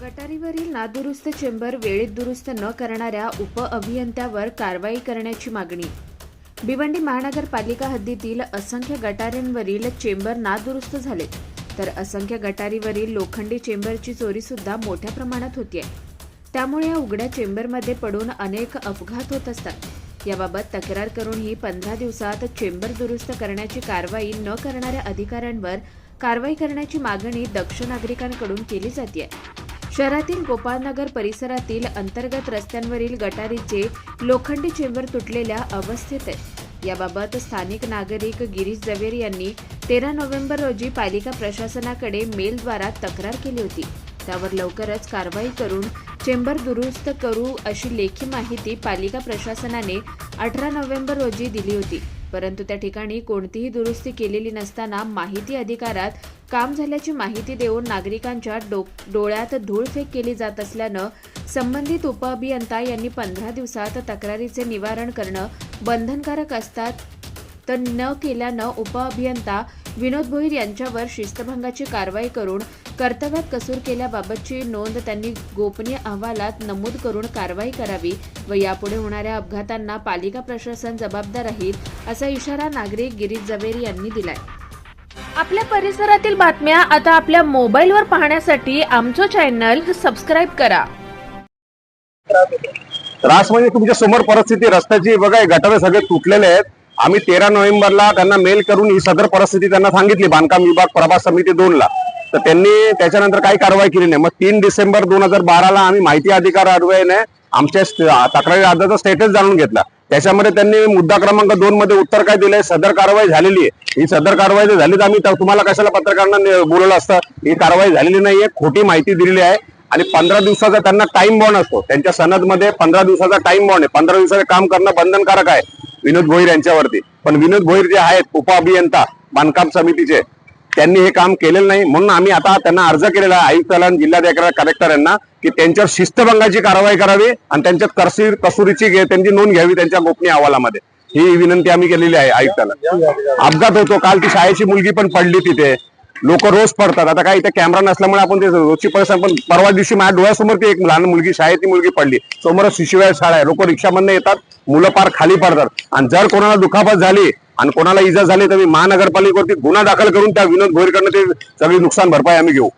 गटारीवरील नादुरुस्त चेंबर वेळेत दुरुस्त न करणाऱ्या उपअभियंत्यावर कारवाई करण्याची मागणी. भिवंडी महानगरपालिका हद्दीतील असंख्य गटारींवरील चेंबर नादुरुस्त झालेत तर असंख्य गटारीवरील लोखंडी चेंबरची चोरीसुद्धा मोठ्या प्रमाणात होतीये. त्यामुळे या उघड्या चेंबरमध्ये पडून अनेक अपघात होत असतात. याबाबत तक्रार करूनही पंधरा दिवसात चेंबर दुरुस्त करण्याची कारवाई न करणाऱ्या अधिकाऱ्यांवर कारवाई करण्याची मागणी दक्ष नागरिकांकडून केली जाते शहरातील गोपाळनगर परिसरातील अंतर्गत रस्त्यांवरील गटारीचे लोखंडी चेंबर तुटलेल्या अवस्थेत आहे. याबाबत स्थानिक नागरिक गिरीश जवेर यांनी तेरा नोव्हेंबर रोजी पालिका प्रशासनाकडे मेलद्वारा तक्रार केली होती. त्यावर लवकरच कारवाई करून चेंबर दुरुस्त करू अशी लेखी माहिती पालिका प्रशासनाने अठरा नोव्हेंबर रोजी दिली होती. परंतु त्या ठिकाणी कोणतीही दुरुस्ती केलेली नसताना माहिती अधिकारात काम झाल्याची माहिती देऊन नागरिकांच्या डो डोळ्यात धूळफेक केली जात असल्यानं संबंधित उपअभियंता यांनी पंधरा दिवसात तक्रारीचे निवारण करणं बंधनकारक असतात तर न केल्यानं उपअभियंता विनोद भोईर यांच्यावर शिस्तभंगाची कारवाई करून कर्तव्यात कसूर केल्याबाबतची नोंद त्यांनी गोपनीय अहवालात नमूद करून कारवाई करावी व यापुढे होणाऱ्या अपघातांना पालिका प्रशासन जबाबदार राहील असा इशारा नागरिक गिरीश जवेरी यांनी दिलाय. आपल्या परिसरातील बातम्या आता आपल्या मोबाईलवर पाहण्यासाठी आमचं चॅनल सबस्क्राईब करा. त्रास म्हणजे तुमच्यासमोर परिस्थिती रस्त्याची बघा गटारे सगळे तुटलेले आहेत. आम्ही तेरा नोव्हेंबरला त्यांना मेल करून ही सदर परिस्थिती त्यांना सांगितली बांधकाम विभाग प्रभास समिती दोनला. तर त्यांनी त्याच्यानंतर काही कारवाई केली नाही. मग तीन डिसेंबर दोन हजार बाराला आम्ही माहिती अधिकार अन्वयाने आमच्या तक्रारी अर्जाचा स्टेटस जाणून घेतला. त्याच्यामध्ये त्यांनी मुद्दा क्रमांक दोन मध्ये उत्तर काय दिलंय? सदर कारवाई झालेली आहे. ही सदर कारवाई जर झाली तर आम्ही तुम्हाला कशाला पत्रकारांना बोलवलं असतं? ही कारवाई झालेली नाहीये. खोटी माहिती दिलेली आहे. आणि पंधरा दिवसाचा त्यांना टाइम बॉन्ड असतो. त्यांच्या सनदमध्ये पंधरा दिवसाचा टाइम बॉन्ड आहे. पंधरा दिवसाचे काम करणं बंधनकारक आहे. विनोद भोईर यांच्यावरती. पण विनोद भोईर जे आहेत उपअभियंता बांधकाम समितीचे त्यांनी हे काम केलेलं नाही. म्हणून आम्ही आता त्यांना अर्ज केलेला आहे आयुक्ताला आणि जिल्हाधिकारी कलेक्टर यांना की त्यांच्यावर शिस्तभंगाची कारवाई करावी आणि त्यांच्यात कसुरी कसुरीची घे- त्यांची नोंद घ्यावी त्यांच्या गोपनीय अहवालामध्ये. ही विनंती आम्ही केलेली आहे आयुक्ताला. अपघात होतो. काल ती शाळेची मुलगी पण पडली तिथे. लोक रोज पडतात. आता काय इथे कॅमेरा नसल्यामुळे आपण ते रोजची परिस्थिती पण परवा दिवशी माझ्या डोळ्यासमोर ती एक लहान मुलगी शाळेची मुलगी पडली. समोर शिशुवाय शाळा आहे. लोक रिक्षामधनं येतात मुलं पार खाली पडतात. आणि जर कोणाला दुखापत झाली आणि कोणाला इजा झाली तर मी महानगरपालिकेवरती गुन्हा दाखल करून त्या विनोद भोईरकडनं ते सगळी नुकसान भरपाई आम्ही घेऊ.